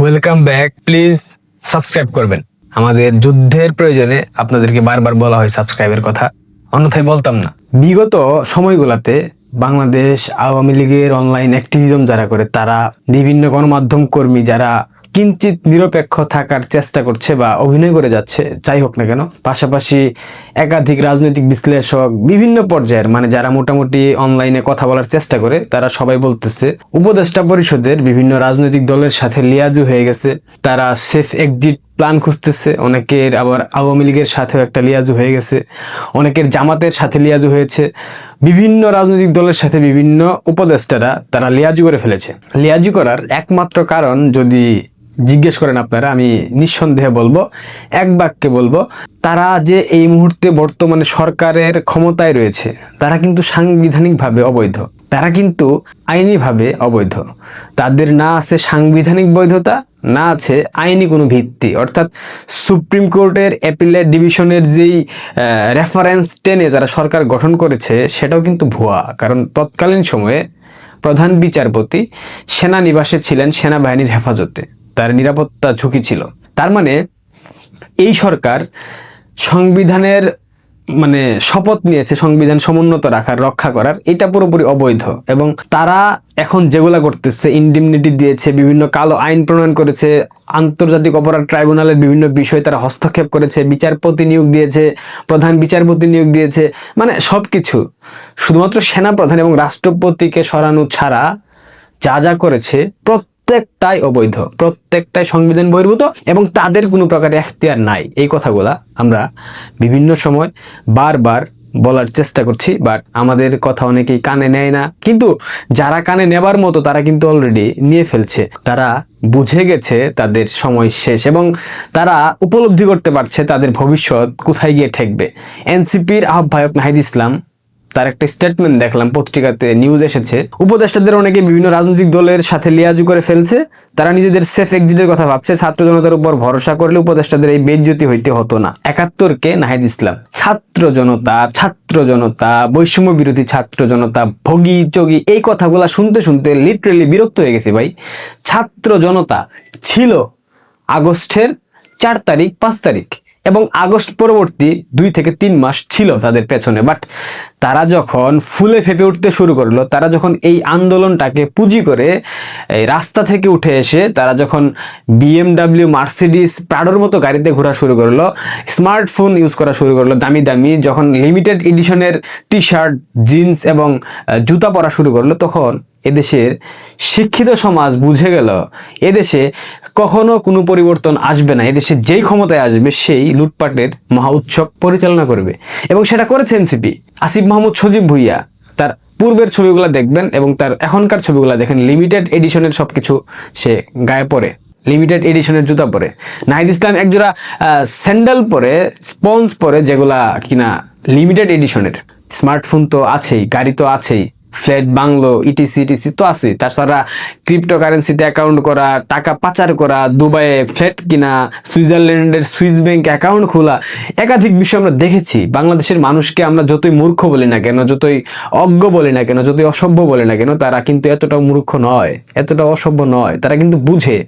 Welcome back please subscribe করবেন। আমাদের যুদ্ধের প্রয়োজনে আপনাদেরকে বারবার বলা হয় সাবস্ক্রাইবের কথা। অন্যথায় বলতাম না। বিগত সময়গুলোতে বাংলাদেশ আওয়ামী লীগের অনলাইন অ্যাক্টিভিজম যারা করে, তারা বিভিন্ন গণমাধ্যম কর্মী যারা কিঞ্চিত নিরপেক্ষ থাকার চেষ্টা করছে বা অভিনয় করে যাচ্ছে, যাই হোক না কেন। পাশাপাশি একাধিক রাজনৈতিক বিশ্লেষক বিভিন্ন পর্যায়ের মানে যারা মোটামুটি অনলাইনে কথা বলার চেষ্টা করে, তারা সবাই বলতেছে, উপদেষ্টা পরিষদের বিভিন্ন রাজনৈতিক দলের সাথে লিয়াজু হয়ে গেছে। তারা সেফ এক্সিট প্ল্যান খুঁজতেছে, অনেকের আবার আওয়ামী লীগের সাথেও একটা লিয়াজু হয়ে গেছে, অনেকের জামাতের সাথে লিয়াজু হয়েছে। বিভিন্ন রাজনৈতিক দলের সাথে বিভিন্ন উপদেষ্টারা তারা লিয়াজু করে ফেলেছে। লিয়াজু করার একমাত্র কারণ যদি জিজ্ঞেস করেন আপনারা, আমি নিঃসন্দেহে বলব, এক বাক্যে বলব, তারা যে এই মুহূর্তে বর্তমানে সরকারের ক্ষমতায় রয়েছে, তারা কিন্তু সাংবিধানিকভাবে অবৈধ। তারা কিন্তু আইনিভাবে অবৈধ। তাদের না আছে সাংবিধানিক বৈধতা, না আছে আইনি কোনো ভিত্তি। অর্থাৎ সুপ্রিম কোর্টের অ্যাপিলেট ডিভিশনের যেই রেফারেন্স টেনে তারা সরকার গঠন করেছে, সেটাও কিন্তু ভুয়া। কারণ তৎকালীন সময়ে প্রধান বিচারপতি সেনানিবাসে ছিলেন সেনাবাহিনীর হেফাজতে। তার নিরাপত্তা ঝুঁকি ছিল। তার মানে এই সরকার সংবিধানের মানে শপথ নিয়েছে সংবিধান সমুন্নত রাখার, রক্ষা করার। এটা পুরোপুরি অবৈধ এবং তারা এখন যেগুলা করতেছে ইন্ডিমনিটি দিয়েছে, বিভিন্ন কালো আইন প্রণয়ন করেছে, আন্তর্জাতিক অপরাধ ট্রাইব্যুনালের বিভিন্ন বিষয়ে তারা হস্তক্ষেপ করেছে, বিচারপতি নিয়োগ দিয়েছে, প্রধান বিচারপতি নিয়োগ দিয়েছে মানে সব কিছু শুধুমাত্র সেনা প্রধান এবং রাষ্ট্রপতিকে সরানো ছাড়া যা যা করেছে প্রত্যেকটাই অবৈধ, প্রত্যেকটাই সংবিধান বহির্ভূত এবং তাদের কোনো প্রকার এখতিয়ার নাই। এই কথাগুলা আমরা বিভিন্ন সময় বারবার বলার চেষ্টা করছি বাট আমাদের কথা অনেকেই কানে নেয় না। কিন্তু যারা কানে নেবার মতো তারা কিন্তু অলরেডি নিয়ে ফেলছে। তারা বুঝে গেছে তাদের সময় শেষ এবং তারা উপলব্ধি করতে পারছে তাদের ভবিষ্যৎ কোথায় গিয়ে ঠেকবে। এনসিপির আহ্বায়ক নাহিদ ইসলাম তার একটা স্টেটমেন্ট দেখলাম পত্রিকাতে নিউজ এসেছে। উপদেষ্টাদের অনেকে বিভিন্ন রাজনৈতিক দলের সাথে লিয়াজু করে ফেলছে। তারা নিজেদের সেফ এক্সিটের কথা ভাবছে। ছাত্র জনতার উপর ভরসা করলে উপদেষ্টাদের এই বেজ্জতি হইতে হতো না। একাত্তরকে নাহিদ ইসলাম। ছাত্র জনতা ছাত্র জনতা, বৈষম্য বিরোধী ছাত্র জনতা, ভোগী, চগি, এই কথাগুলো শুনতে শুনতে লিটারেলি বিরক্ত হয়ে গেছে ভাই। ছাত্র জনতা ছিল আগস্টের চার তারিখ, পাঁচ তারিখ। এবং আগস্ট পরবর্তী দুই থেকে তিন মাস ছিল তাদের পেছনে। বাট তারা যখন ফুলে ফেপে উঠতে শুরু করল, তারা যখন এই আন্দোলনটাকে পুঁজি করে এই রাস্তা থেকে উঠে এসে তারা যখন বিএমডাব্লিউ মার্সিডিস প্রাডোর মতো গাড়িতে ঘোরা শুরু করল স্মার্টফোন ইউজ করা শুরু করল দামি দামি, যখন লিমিটেড এডিশনের টি শার্ট জিন্স এবং জুতা পরা শুরু করল, তখন এদেশের শিক্ষিত সমাজ বুঝে গেল, এদেশে কখনো কোনো পরিবর্তন আসবে না। এদেশে যেই ক্ষমতায় আসবে, সেই লুটপাটের মহা উৎসব পরিচালনা করবে। এবং সেটা করেছে এনসিপি। আসিফ মাহমুদ সজীব ভুইয়া তার পূর্বের ছবিগুলো দেখবেন এবং তার এখনকার ছবিগুলো দেখেন। লিমিটেড এডিশনের সবকিছু সে গায়ে পরে লিমিটেড এডিশনের জুতা পরে। নাহিদ ইসলাম একজোড়া স্যান্ডেল পরে, স্পঞ্জ পরে যেগুলা কিনা লিমিটেড এডিশনের স্মার্টফোন তো আছেই, গাড়ি তো আছেই। ফ্ল্যাট, বাংলো ইটিসি ইটিসি তো আছে। তাছাড়া ক্রিপ্টোকারেন্সিতে অ্যাকাউন্ট করা, টাকা পাচার করা, দুবাইয়ে ফ্ল্যাট কিনা, সুইজারল্যান্ডের সুইস ব্যাংক অ্যাকাউন্ট খোলা, একাধিক বিষয় আমরা দেখেছি। বাংলাদেশের মানুষকে আমরা যতই মূর্খ বলি না কেন, যতই অজ্ঞ বলি না কেন, যতই অসভ্য বলি না কেন, তারা কিন্তু এতটাও মূর্খ নয় এতটা অসভ্য নয়। তারা কিন্তু বুঝে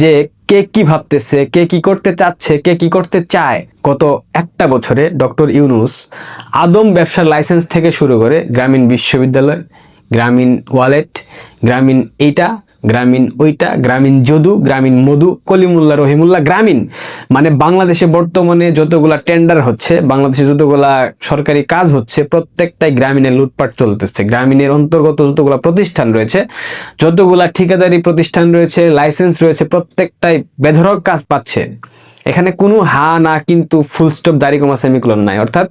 যে কে কি ভাবতেছে, কে কি করতে চাচ্ছে, কে কি করতে চায়? গত একটা বছরে ডক্টর ইউনুস আদম ব্যবসার লাইসেন্স থেকে শুরু করে গ্রামীণ বিশ্ববিদ্যালয়, গ্রামীণ ওয়ালেট, গ্রামীণ এইটা গ্রামীণ ওইটা, গ্রামীণ যদু, গ্রামীণ মধু, কলিমুল্লা রহিমুল্লাহ গ্রামীণ। মানে বাংলাদেশে বর্তমানে যতগুলা টেন্ডার হচ্ছে, বাংলাদেশে যতগুলা সরকারি কাজ হচ্ছে, প্রত্যেকটাই গ্রামীণের লুটপাট চলতেছে। গ্রামীণের অন্তর্গত যতগুলা প্রতিষ্ঠান রয়েছে, যতগুলা ঠিকাদারি প্রতিষ্ঠান রয়েছে লাইসেন্স রয়েছে, প্রত্যেকটাই বেধরক কাজ পাচ্ছে। এখানে কোনো হা, না, কিন্তু ফুল স্টপ দাড়ি কমা সেমিকুলন নাই। অর্থাৎ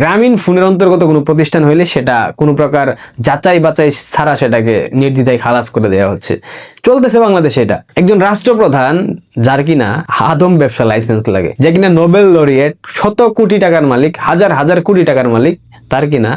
গ্রামীণ ফোনের অন্তর্গত কোনো প্রতিষ্ঠান হইলে সেটা কোনো প্রকার যাচাই বাচাই ছাড়া সেটাকে নির্দ্বিধায় খালাস করে দেওয়া হচ্ছে। চলতেছে বাংলাদেশে এটা। একজন রাষ্ট্রপ্রধান যার কিনা আদম ব্যবসা লাইসেন্স লাগে, যে কিনা নোবেল লরিয়েট শত কোটি টাকার মালিক, হাজার হাজার কোটি টাকার মালিক তার কিনা,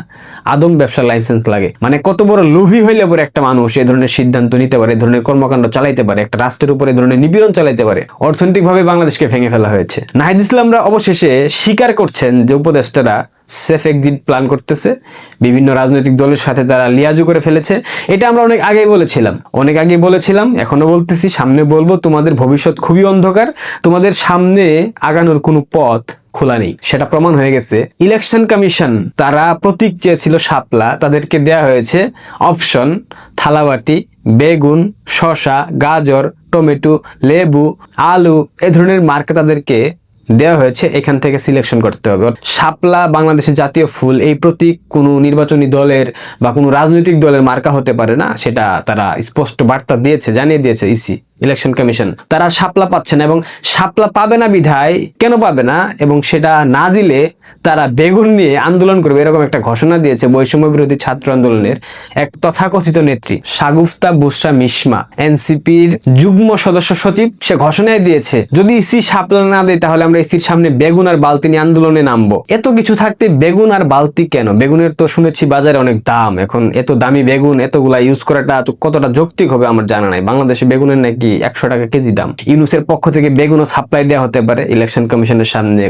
আদম ব্যবসার লাইসেন্স লাগে। মানে কত বড় লোভী হইলে পরে একটা মানুষ এ ধরনের সিদ্ধান্ত নিতে পারে এ ধরনের কর্মকাণ্ড চালাইতে পারে, একটা রাষ্ট্রের উপরে এ ধরনের নিপীড়ন চালাইতে পারে, অর্থনৈতিকভাবে বাংলাদেশকে ভেঙে ফেলা হয়েছে। নাহিদ ইসলামরা অবশেষে স্বীকার করছেন যে উপদেষ্টারা সেফ এক্সিট প্ল্যান করতেছে। বিভিন্ন রাজনৈতিক দলের সাথে তারা লিয়াজু করে ফেলেছে। এটা আমরা অনেক আগেই বলেছিলাম। অনেক আগেই বলেছিলাম, এখনও বলতেছি, সামনে বলব, তোমাদের ভবিষ্যৎ খুবই অন্ধকার। তোমাদের সামনে আগানোর কোনো পথ খোলা নেই। সেটা প্রমাণ হয়ে গেছে। ইলেকশন কমিশন, তারা প্রতীক চেয়েছিল শাপলা। তাদেরকে দেয়া হয়েছে অপশন, থালাবাটি, বেগুন, শসা, গাজর, টমেটো, লেবু, আলু, এ ধরনের মার্কে তাদেরকে দেওয়া হয়েছে, এখান থেকে সিলেকশন করতে হবে। শাপলা বাংলাদেশের জাতীয় ফুল, এই প্রতীক কোনো নির্বাচনী দলের বা কোনো রাজনৈতিক দলের মার্কা হতে পারে না, সেটা তারা স্পষ্ট বার্তা দিয়েছে, জানিয়ে দিয়েছে ইসি ইলেকশন কমিশন। তারা শাপলা পাচ্ছে না এবং শাপলা পাবে না বিধায় কেন পাবে না? এবং সেটা না দিলে তারা বেগুন নিয়ে আন্দোলন করবে। এরকম একটা ঘোষণা দিয়েছে বৈষম্য বিরোধী ছাত্র আন্দোলনের এক তথাকথিত নেত্রী, সাগুফতা বুসরা মিশমা। এনসিপির যুগ্ম সদস্য সচিব, সে ঘোষণায় দিয়েছে, যদি ইসি শাপলা না দেয় তাহলে আমরা ইসির সামনে বেগুন আর বালতি নিয়ে আন্দোলনে নামবো। এত কিছু থাকতে বেগুন আর বালতি কেন? বেগুনের তো শুনেছি বাজারে অনেক দাম। এখন এত দামি বেগুন, এতগুলা ইউজ করাটা কতটা যৌক্তিক হবে আমার জানা নাই। বাংলাদেশে বেগুনের নাকি একশো টাকা কেজি দাম। ইউনুসের পক্ষ থেকে বেগুনও সাপ্লাই দেওয়া হতে পারে ইলেকশন কমিশনের সামনে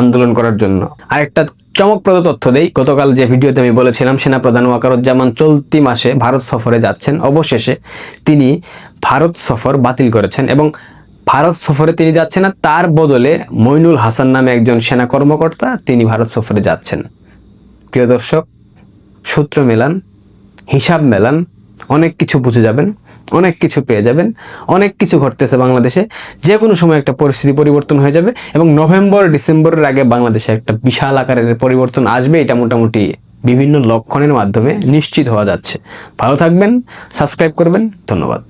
আন্দোলন করার জন্য। আরেকটা চমকপ্রদ তথ্য দেই, গতকাল যে ভিডিওতে আমি বলেছিলাম, সেনাপ্রধান ওয়াকারুজ্জামান চলতি মাসে ভারত সফরে যাচ্ছেন। অবশেষে তিনি ভারত সফর বাতিল করেছেন এবং ভারত সফরে তিনি যাচ্ছেন না, তার বদলে মইনুল হাসান নামে একজন সেনা কর্মকর্তা তিনি ভারত সফরে যাচ্ছেন। প্রিয় দর্শক, সূত্র মেলান, হিসাব মেলান, অনেক কিছু বুঝে যাবেন। অনেক কিছু পেয়ে যাবেন। অনেক কিছু ঘটতেছে বাংলাদেশে। যে কোনো সময় একটা পরিস্থিতি পরিবর্তন হয়ে যাবে এবং নভেম্বর, ডিসেম্বরের আগে বাংলাদেশে একটা বিশাল আকারের পরিবর্তন আসবে। এটা মোটামুটি বিভিন্ন লক্ষণের মাধ্যমে নিশ্চিত হওয়া যাচ্ছে। ভালো থাকবেন, সাবস্ক্রাইব করবেন। ধন্যবাদ।